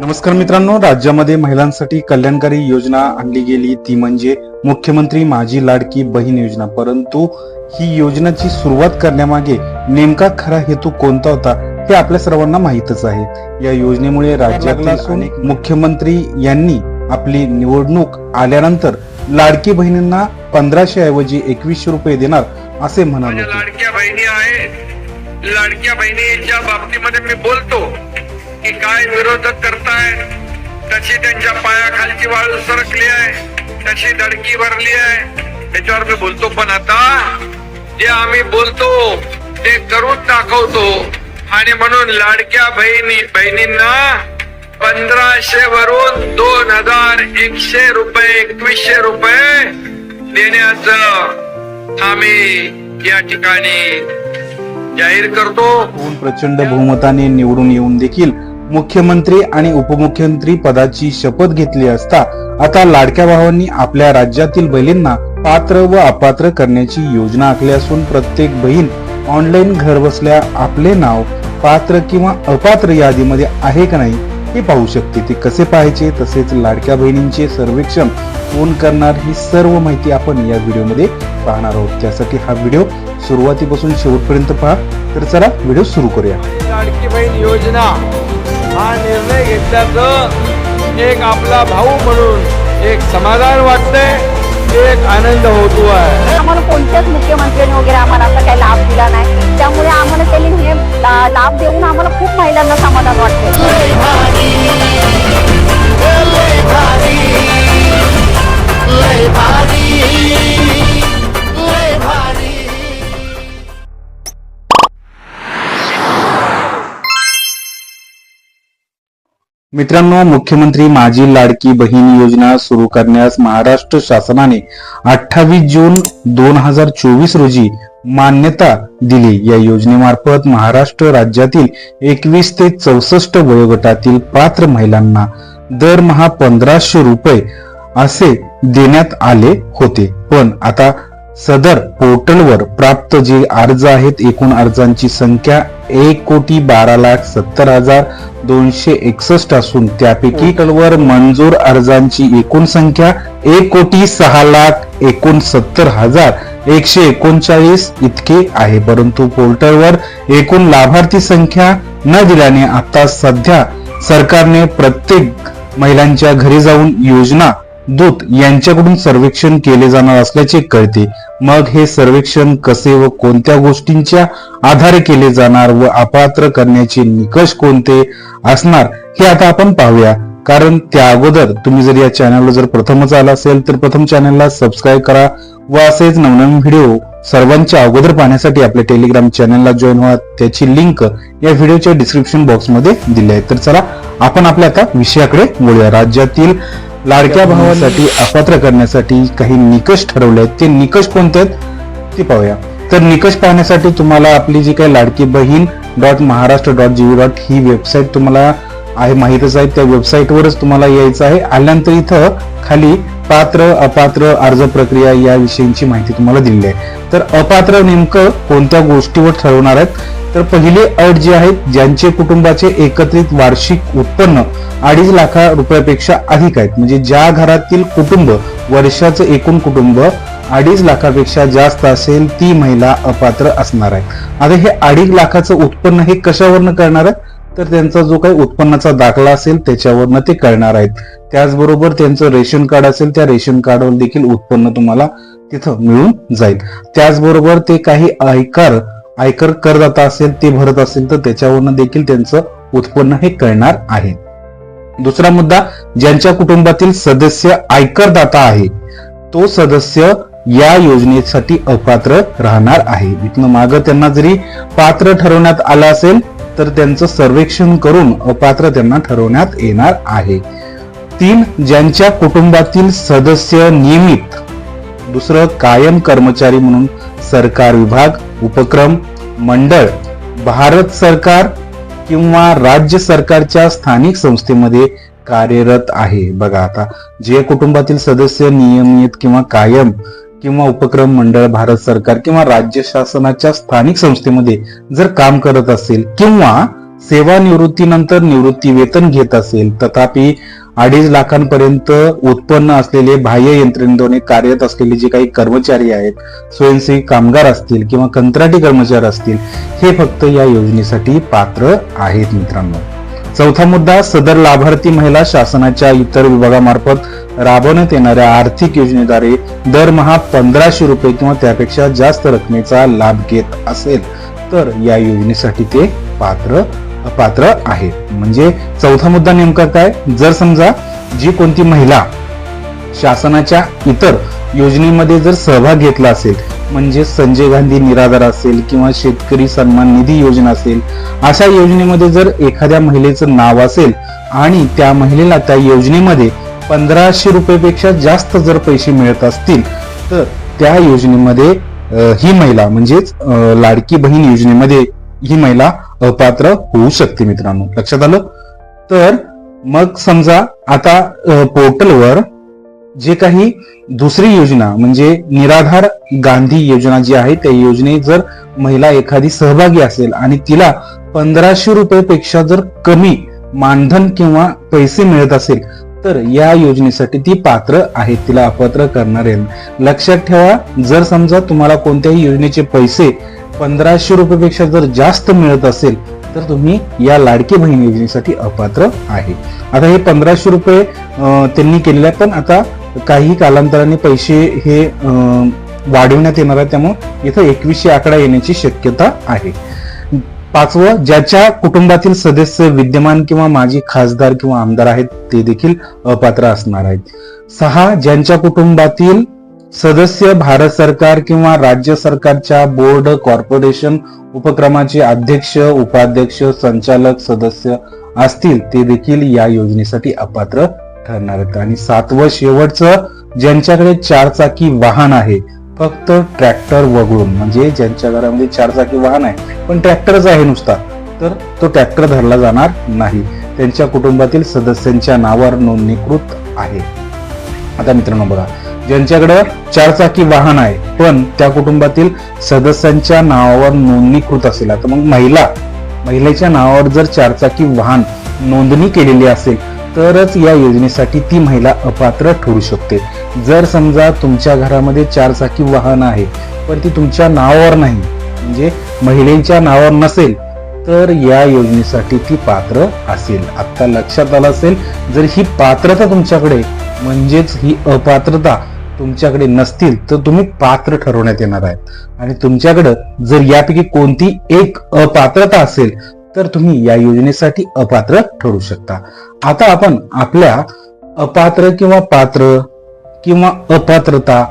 नमस्कार मित्रांनो राज्यामध्ये महिलांसाठी कल्याणकारी योजना आणली गेली. ती म्हणजे मुख्यमंत्री माझी लाडकी बहीण योजना. परंतु ही योजनाची सुरुवात करण्यामागे नेमका खरा हेतू कोणता होता हे आपल्या सर्वांना माहीतच आहे. या योजनेमुळे राज्यातला मुख्यमंत्री यांनी आपली निवडणूक आल्यानंतर लाडकी बहिणींना पंधराशे ऐवजी एकवीसशे रुपये देणार असे म्हणाले लाडक्या बहिणी आहेत लाडक्या बहिणीच्या बाबतीमध्ये मी बोलतो. की काय विरोधक करतायत तशी त्यांच्या पायाखालची वाळू सरकली आहे. तशी धडकी भरली आहे. त्याच्यावर मी बोलतो पण आता जे आम्ही बोलतो ते करून दाखवतो. आणि म्हणून लाडक्या बहिणी बहिणींना पंधराशे वरून दोन हजार एकशे रुपये एकवीसशे रुपये देण्याचं आम्ही या ठिकाणी जाहीर करतो. प्रचंड बहुमताने निवडून येऊन देखील मुख्यमंत्री आणि उपमुख्यमंत्री पदाची शपथ घेतली असता आता लाडक्या भावांनी आपल्या राज्यातील बहिणींना पात्र व अपात्र करण्याची योजना आखली असून प्रत्येक बहीण ऑनलाईन घर बसल्या आपले नाव पात्र किंवा अपात्र यादीमध्ये आहे का नाही हे पाहू शकते. ते कसे पाहायचे तसेच लाडक्या बहिणींचे सर्वेक्षण कोण करणार ही सर्व माहिती आपण या व्हिडिओमध्ये पाहणार आहोत. त्यासाठी हा व्हिडिओ सुरुवातीपासून शेवटपर्यंत पहा. तर चला व्हिडिओ सुरू करूया. लाडकी बहीण योजना हा निर्णय घेतल्याचं एक आपला भाऊ म्हणून एक समाधान वाटतंय. एक आनंद होतो आहे. आम्हाला कोणत्याच मुख्यमंत्र्यांनी वगैरे आम्हाला असा काही लाभ दिला नाही. त्यामुळे आम्हाला त्यांनी हे ला- लाभ देऊन आम्हाला खूप महिलांना समाधान वाटते मित्रांनो मुख्यमंत्री माझी लाडकी बहीण योजना सुरू करण्यास महाराष्ट्र शासनाने अठ्ठावीस जून दोन हजार चोवीस रोजी मान्यता दिली. या योजनेमार्फत महाराष्ट्र राज्यातील एकवीस ते चौसष्ट वयोगटातील पात्र महिलांना दरमहा पंधराशे रुपये असे देण्यात आले होते. पण आता सदर पोर्टलवर प्राप्त जे अर्ज आहेत एकूण अर्जांची संख्या एक कोटी बारा लाख सत्तर हजार दोनशे एकसष्ट असून त्यापैकी पोर्टलवर मंजूर अर्जांची एकूण संख्या एक कोटी सहा लाख एकोणसत्तर हजार एकशे एकोणचाळीस इतके आहे. परंतु पोर्टलवर एकूण लाभार्थी संख्या न दिल्याने आता सध्या सरकारने प्रत्येक महिलांच्या घरी जाऊन योजना दूत यांच्याकडून सर्वेक्षण केले जाणार असल्याचे कळते. मग हे सर्वेक्षण कसे व कोणत्या गोष्टींच्या आधारे केले जाणार व अपात्र करण्याचे निकष कोणते असणार हे आता आपण पाहूया. कारण त्या अगोदर तुम्ही जर या चॅनलला जर प्रथमच आला असेल तर प्रथम चॅनलला सबस्क्राईब करा व असेच नवनवीन व्हिडिओ सर्वांच्या अगोदर पाहण्यासाठी आपल्या टेलिग्राम चॅनलला जॉईन व्हा. त्याची लिंक या व्हिडिओच्या डिस्क्रिप्शन बॉक्समध्ये दिली आहे. तर चला आपण आपल्या आता विषयाकडे बोलूया राज्यातील लाडक्या भावासाठी अपात्र करण्यासाठी काही निकष ठरवले आहेत. ते निकष कोणते आहेत? ते पाहूया. तर निकष पाहण्यासाठी तुम्हाला आपली जी काही Ladki Bahin dot Maharashtra dot G O dot ही वेबसाईट तुम्हाला आहे माहीतच आहे. त्या वेबसाईटवरच तुम्हाला यायचं आहे. आल्यानंतर इथं खाली पात्र अपात्र अर्ज प्रक्रिया या विषयीची माहिती तुम्हाला दिलेली आहे. तर अपात्र नेमकं कोणत्या गोष्टीवर ठरवणार आहेत? तर पहिली अट जी आहेत ज्यांचे कुटुंबाचे एकत्रित वार्षिक उत्पन्न अडीच लाखा रुपयापेक्षा अधिक आहेत. म्हणजे ज्या घरातील कुटुंब वर्षाचं एकूण कुटुंब अडीच लाखापेक्षा जास्त असेल ती महिला अपात्र असणार आहे. आता हे अडीच लाखाचं उत्पन्न हे कशावरनं करणार आहेत? तर त्यांचा जो काही उत्पन्नाचा दाखला असेल त्याच्यावरनं ते करणार आहेत. त्याचबरोबर त्यांचं रेशन कार्ड असेल त्या रेशन कार्डवर देखील उत्पन्न तुम्हाला तिथं मिळून जाईल. त्याचबरोबर ते काही आयकर आयकर करदाता असेल ते भरत असेल तर त्याच्यावरनं देखील त्यांचं उत्पन्न हे कळणार आहे. दुसरा मुद्दा ज्यांच्या कुटुंबातील सदस्य आयकरदाता आहे तो सदस्य या योजनेसाठी अपात्र राहणार आहे. इथनं मागं त्यांना जरी पात्र ठरवण्यात आलं असेल तर त्यांचं सर्वेक्षण करून अपात्र त्यांना ठरवण्यात येणार आहे. तीन ज्यांच्या कुटुंबातील सदस्य नियमित दुसरं कायम कर्मचारी म्हणून सरकार विभाग उपक्रम मंडळ भारत सरकार किंवा राज्य सरकारच्या स्थानिक संस्थेमध्ये कार्यरत आहे. बघा आता जे कुटुंबातील सदस्य नियमित किंवा कायम किंवा उपक्रम मंडळ भारत सरकार किंवा राज्य शासनाच्या स्थानिक संस्थेमध्ये जर काम करत असेल किंवा सेवानिवृत्तीनंतर निवृत्ती वेतन घेत असेल तथापि अडीच लाखांपर्यंत उत्पन्न असलेले बाह्य यंत्रणेद्वारे कार्यरत असलेले जे काही कर्मचारी आहेत स्वयंसेवी कामगार असतील किंवा कंत्राटी कर्मचारी असतील हे फक्त या योजनेसाठी पात्र आहेत मित्रांनो. चौथा मुद्दा सदर लाभार्थी महिला शासनाच्या इतर विभागामार्फत राबवण्यात येणाऱ्या आर्थिक योजनेद्वारे दरमहा पंधराशे रुपये किंवा त्यापेक्षा जास्त रकमेचा लाभ घेत असेल तर या योजनेसाठी ते पात्र पात्र आहे. म्हणजे चौथा मुद्दा नेमका काय? जर समजा जी कोणती महिला शासनाच्या इतर योजनेमध्ये जर सहभाग घेतला असेल म्हणजे संजय गांधी निराधार असेल किंवा शेतकरी सन्मान निधी योजना असेल अशा योजनेमध्ये जर एखाद्या महिलेचं नाव असेल आणि त्या महिलेला त्या योजनेमध्ये पंधराशे रुपयेपेक्षा जास्त जर पैसे मिळत असतील तर त्या योजनेमध्ये ही महिला म्हणजेच लाडकी बहीण योजनेमध्ये ही महिला अपात्र होऊ शकते मित्रांनो. लक्षात आलं? तर मग समजा आता पोर्टलवर जे काही दुसरी योजना म्हणजे निराधार गांधी योजना जी आहे त्या योजनेत जर महिला एखादी सहभागी असेल आणि तिला पंधराशे रुपये पेक्षा जर कमी मानधन किंवा पैसे मिळत असेल तर या योजनेसाठी ती पात्र आहे तिला अपात्र करणार. आहे लक्षात ठेवा जर समजा तुम्हाला कोणत्याही योजनेचे पैसे पंधराशे रुपयेपेक्षा जर जास्त मिळत असेल तर तुम्ही या लाडकी बहीण योजनेसाठी अपात्र आहे. आता हे पंधराशे रुपये त्यांनी केलेले आहेत पण आता काही कालांतराने पैसे हे वाढविण्यात येणार आहे त्यामुळे इथं एकवीसशे आकडा येण्याची शक्यता आहे. पाचवं ज्याच्या कुटुंबातील सदस्य विद्यमान किंवा माजी खासदार किंवा आमदार आहेत ते देखील अपात्र असणार आहेत. सहा ज्यांच्या कुटुंबातील सदस्य भारत सरकार किंवा राज्य सरकारच्या बोर्ड कॉर्पोरेशन उपक्रमाचे अध्यक्ष उपाध्यक्ष संचालक सदस्य असतील ते देखील या योजनेसाठी अपात्र ठरणार आहेत. आणि सातवं शेवटचं ज्यांच्याकडे चारचाकी वाहन आहे फक्त ट्रॅक्टर वगळून. म्हणजे ज्यांच्या घरामध्ये चारचाकी वाहन आहे पण ट्रॅक्टरच आहे नुसता तर तो ट्रॅक्टर धरला जाणार नाही. त्यांच्या कुटुंबातील सदस्यांच्या नावावर नोंदणीकृत आहे. आता मित्रांनो बघा ज्यांच्याकडे चारचाकी वाहन आहे पण त्या कुटुंबातील सदस्यांच्या नावावर नोंदणीकृत असेल. आता मग महिला महिलेच्या नावावर जर चारचाकी वाहन नोंदणी केलेली असेल तरच या योजनेसाठी ती महिला अपात्र ठरू शकते. जर समजा तुमच्या घरामध्ये चारचाकी वाहन आहे पण ती तुमच्या नावावर नाही म्हणजे महिलेच्या नावावर नसेल तर या योजनेसाठी ती पात्र असेल. आता लक्षात आलं असेल जर ही पात्रता तुमच्याकडे म्हणजेच ही अपात्रता तुमच्याकडे नसतील तर तुम्ही पात्र ठरवण्यात येणार आहेत. आणि तुमच्याकडं जर यापैकी कोणती एक अपात्रता असेल तर तुम्ही या योजनेसाठी अपात्र ठरू शकता. आता आपण आपल्या अपात्र किंवा पात्र किंवा अपात्रता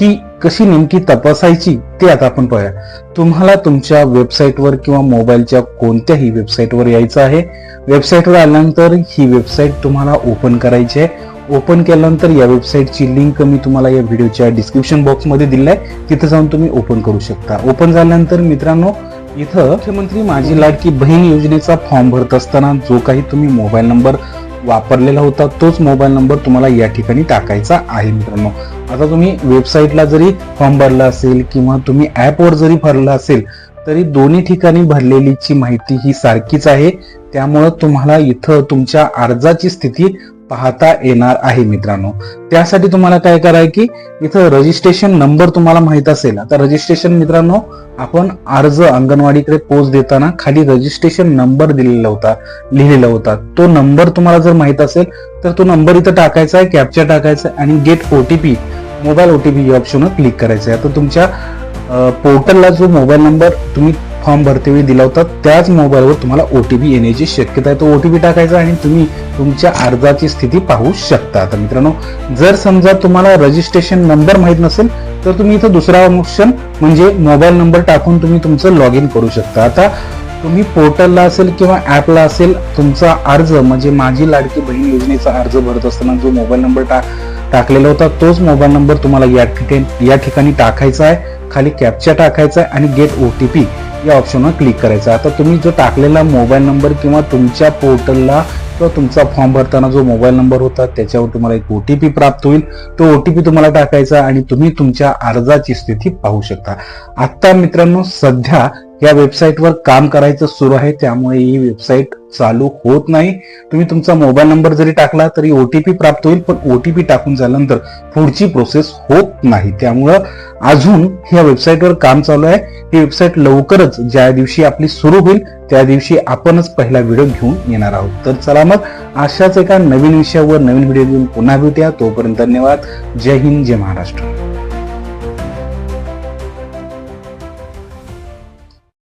ही कशी नेमकी तपासायची ते आता आपण पाहूया. तुम्हाला तुमच्या वेबसाईटवर किंवा मोबाईलच्या कोणत्याही वेबसाईटवर यायचं आहे. वेबसाईटवर आल्यानंतर ही वेबसाईट तुम्हाला ओपन करायची आहे. ओपन केल्यानंतर या वेबसाईटची लिंक मी तुम्हाला या व्हिडिओच्या डिस्क्रिप्शन बॉक्समध्ये दिली आहे. तिथं जाऊन तुम्ही ओपन करू शकता. ओपन झाल्यानंतर मित्रांनो इथं मुख्यमंत्री माझी लाडकी बहीण योजनेचा फॉर्म भरत असताना जो काही तुम्ही मोबाईल नंबर वापरलेला होता तोच मोबाईल नंबर तुम्हाला या ठिकाणी टाकायचा आहे मित्रांनो. आता तुम्ही वेबसाईटला जरी फॉर्म भरला असेल किंवा तुम्ही ॲपवर जरी भरला असेल तरी दोन्ही ठिकाणी भरलेलीची माहिती ही सारखीच आहे. त्यामुळं तुम्हाला इथं तुमच्या अर्जाची स्थिती पाहता येणार आहे मित्रांनो. त्यासाठी तुम्हाला काय कराय की इथं रजिस्ट्रेशन नंबर तुम्हाला माहीत असेल. आता रजिस्ट्रेशन मित्रांनो आपण अर्ज अंगणवाडीकडे पोच देताना खाली रजिस्ट्रेशन नंबर दिलेला होता लिहिलेला होता. तो नंबर तुम्हाला जर माहीत असेल तर तो नंबर इथं टाकायचा आहे कॅप्चर टाकायचा आहे आणि गेट ओटीपी मोबाईल ओटीपी या ऑप्शनवर क्लिक करायचं आहे. आता तुमच्या पोर्टलला जो मोबाईल नंबर तुम्ही फॉर्म भरतेवेळी दिला होता त्याच मोबाईलवर तुम्हाला ओ टी पी येण्याची शक्यता आहे. तो ओ टी पी टाकायचा आणि तुम्ही तुमच्या अर्जाची स्थिती पाहू शकता. आता मित्रांनो जर समजा तुम्हाला रजिस्ट्रेशन नंबर माहीत नसेल तर तुम्ही इथं दुसरा ऑप्शन म्हणजे मोबाईल नंबर टाकून तुम्ही तुमचं लॉग इन करू शकता. आता तुम्ही पोर्टलला असेल किंवा ऍपला असेल तुमचा अर्ज म्हणजे माझी लाडकी बहीण योजनेचा अर्ज भरत असताना जो मोबाईल नंबर टाक टाकलेला होता तोच मोबाईल नंबर तुम्हाला या ठिकाणी या ठिकाणी टाकायचा आहे. खाली कॅप्चा टाकायचा आहे आणि गेट ओ टी पी या ऑप्शनवर क्लिक करायचं. आता तुम्ही जो टाकलेला मोबाईल नंबर किंवा तुमच्या पोर्टलला किंवा तुमचा फॉर्म भरताना जो मोबाईल नंबर होता त्याच्यावर तुम्हाला एक ओ टी पी प्राप्त होईल. तो ओटीपी तुम्हाला टाकायचा आणि तुम्ही तुमच्या अर्जाची स्थिती पाहू शकता. आता मित्रांनो सध्या या वेबसाईटवर काम करायचं सुरू आहे त्यामुळे ही वेबसाईट चालू होत नाही. तुम्ही तुमचा मोबाईल नंबर जरी टाकला तरी ओटीपी प्राप्त होईल पण ओ टी पी टाकून झाल्यानंतर पुढची प्रोसेस होत नाही. त्यामुळं अजून ह्या वेबसाईटवर काम चालू आहे. ही वेबसाईट लवकरच ज्या दिवशी आपली सुरू होईल त्या दिवशी आपणच पहिला व्हिडिओ घेऊन येणार आहोत. तर चला मग अशाच एका नवीन विषयावर नवीन व्हिडिओ घेऊन पुन्हा भेटूया. तोपर्यंत धन्यवाद. जय हिंद जय महाराष्ट्र.